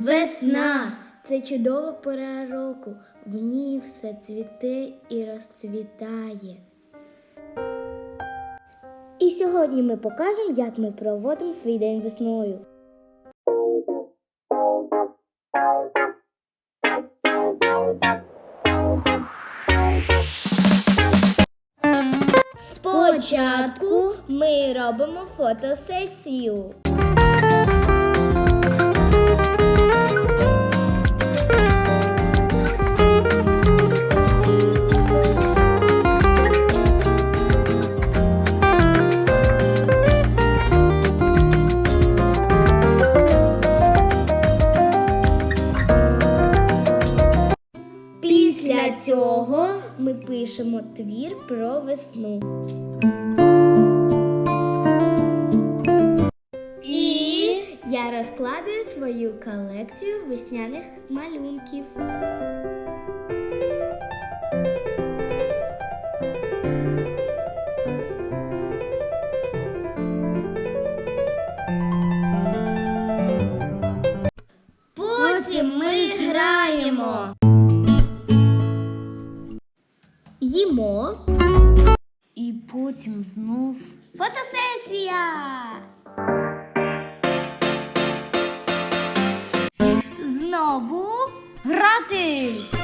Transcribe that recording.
Весна це чудова пора року. В ній все цвіте і розцвітає. І сьогодні ми покажемо, як ми проводимо свій день весною. Спочатку ми робимо фотосесію. Цього ми пишемо твір про весну. І я розкладаю свою колекцію весняних малюнків. їмо. І потім знов фотосесія. Знову грати.